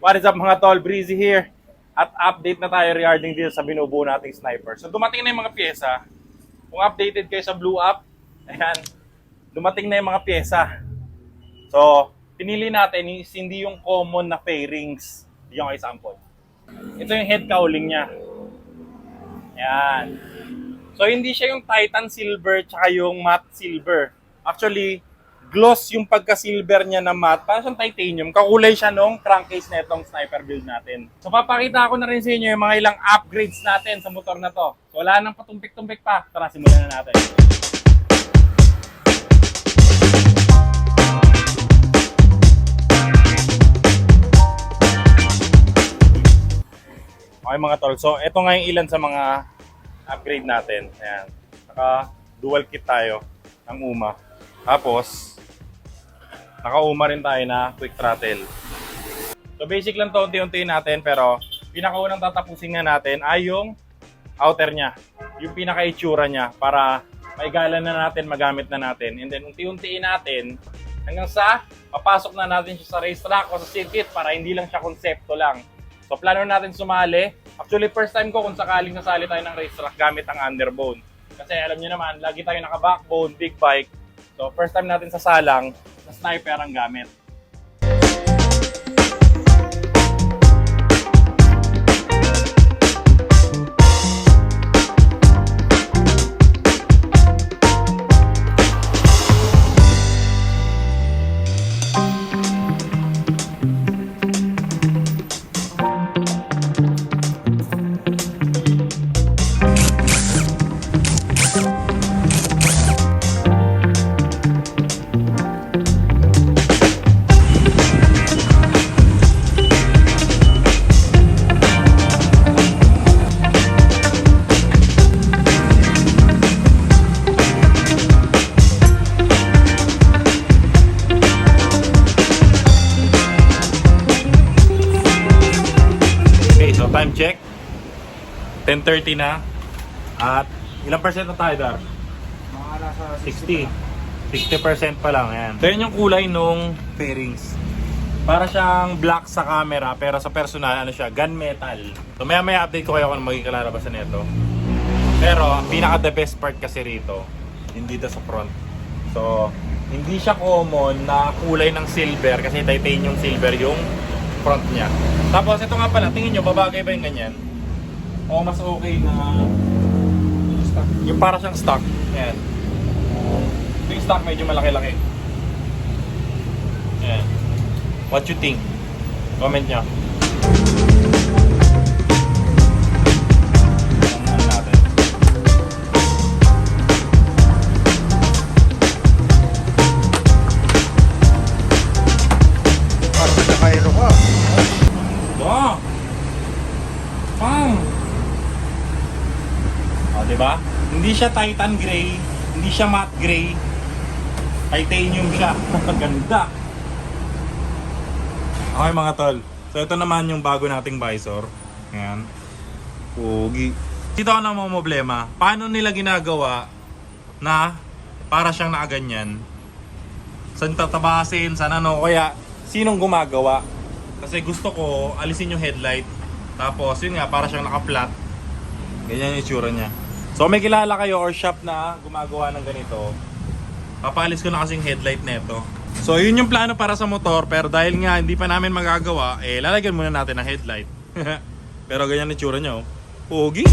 What is up mga tol? Breezy here. At update na tayo regarding dito sa binubuo nating sniper. So dumating na yung mga pyesa. Kung updated kayo sa Blue Up, ayan, dumating na yung mga pyesa. So, pinili natin is hindi yung common na fairings. Yung example. Ito yung head cowling niya. Ayan. So, hindi siya yung Titan Silver tsaka yung matte silver. Actually, gloss yung pagka-silver niya na matte. Parang siyang titanium. Kakulay siya nung crankcase na itong sniper build natin. So, papakita ko na rin sa inyo yung mga ilang upgrades natin sa motor na to. So, wala nang patumpik-tumpik pa. Tara, simulan na natin. Okay mga tol. So, ito nga yung ilan sa mga upgrade natin. Ayan. Naka dual kit tayo ng UMA. Tapos, naka-UMA rin tayo na quick throttle. So, basic lang to, unti-unti natin. Pero, pinakaunang tatapusin nga natin ay yung outer niya. Yung pinaka-itsura niya para maigalan na natin, magamit na natin. And then, unti-untiin natin hanggang sa papasok na natin siya sa racetrack o sa circuit para hindi lang siya konsepto lang. So, plano natin sumali. Actually, first time ko kung sakaling nasali tayo ng racetrack gamit ang underbone. Kasi alam niyo naman, lagi tayo naka-backbone, big bike. So, first time natin sa salang, sniper ang gamit. Time check. 10.30 na. At ilang percent na tayo, Dar? Mga nasa 60. 60% pa lang, ayan. Yun yung kulay nung fairings. Para siyang black sa camera, pero sa personal, ano siya, gunmetal. So maya maya update ko kayo kung ano magiging kalalabasan nito. Pero, ang pinaka the best part kasi rito, hindi dito sa front. So, hindi siya common na kulay ng silver kasi titanium silver yung front niya. Tapos, ito nga pala, tingin nyo, babagay ba yung ganyan? O mas okay na stock. Yung para siyang stock. Ayan. Ito yung stock medyo malaki-laki. Ayan. What you think? Comment nyo. Di ba? Hindi siya Titan Gray, hindi siya matte gray. Titanium siya. Ganda. Okay mga tol. So ito naman yung bago nating visor. Ayan. Pugi. Dito ako na mga problema. Paano nila ginagawa na para siyang nakaganyan? Saan tatabasin? Saan ano? Kaya sinong gumagawa? Kasi gusto ko alisin yung headlight. Tapos yun nga, para siyang naka-flat. Ganyan yung itsura niya. So may kilala kayo or shop na gumagawa ng ganito. Papalis ko na kasing headlight nito. So yun yung plano para sa motor pero dahil nga hindi pa namin magagawa, eh lalagyan muna natin ng headlight. pero ganyan yung itsura niya oh. Pogi.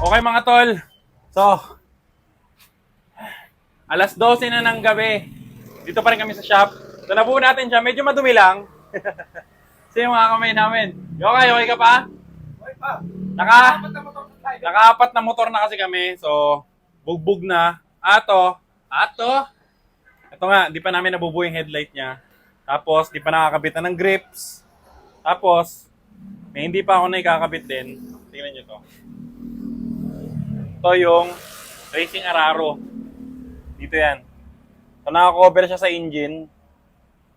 Okay mga tol. So, alas 12 na ng gabi. Dito pa rin kami sa shop. Nabuo natin siya. Medyo madumi lang. Sino yung mga kamay namin? Okay, okay ka pa? Uy, pa. Naka, nakaapat na motor na kasi kami. So, bugbog na. Ato. Ato. Ito nga, di pa namin nabubuo yung headlight niya. Tapos, di pa nakakabitan ng grips. Tapos, may hindi pa ako na ikakabit din. Tingnan nyo to. Ito yung Racing Araro. Dito yan. So, nakakover siya sa engine.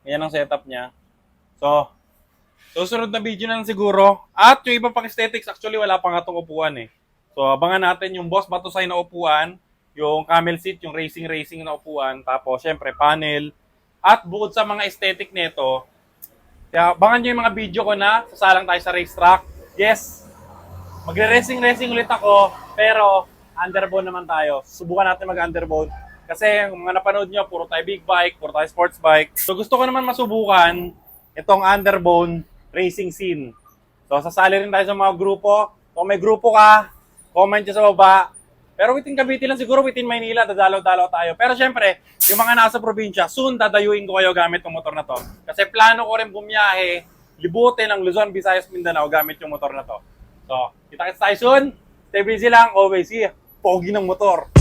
Yan ang setup niya. So, susunod na video na siguro. At yung iba pang aesthetics, actually wala pa nga itong upuan eh. So, abangan natin yung Boss Batusay na upuan, yung camel seat, yung racing-racing na upuan, tapos syempre panel, at bukod sa mga aesthetic nito, kaya abangan nyo yung mga video ko na sasalang tayo sa racetrack. Yes, magre-racing-racing ulit ako, pero underbone naman tayo. Subukan natin mag-underbone. Kasi yung mga napanood nyo, puro tayo big bike, puro tayo sports bike. So gusto ko naman masubukan itong underbone racing scene. So sasali rin tayo sa mga grupo. Kung may grupo ka, comment sa baba. Pero within Cavite lang siguro, within Maynila, dadalaw-dalaw tayo. Pero syempre, yung mga nasa probinsya, soon dadayuin ko kayo gamit yung motor na to. Kasi plano ko rin bumiyahe, libutin ang Luzon, Visayas, Mindanao gamit yung motor na to. So, kita-kits tayo soon. Stay busy lang, always here. Pogi ng motor.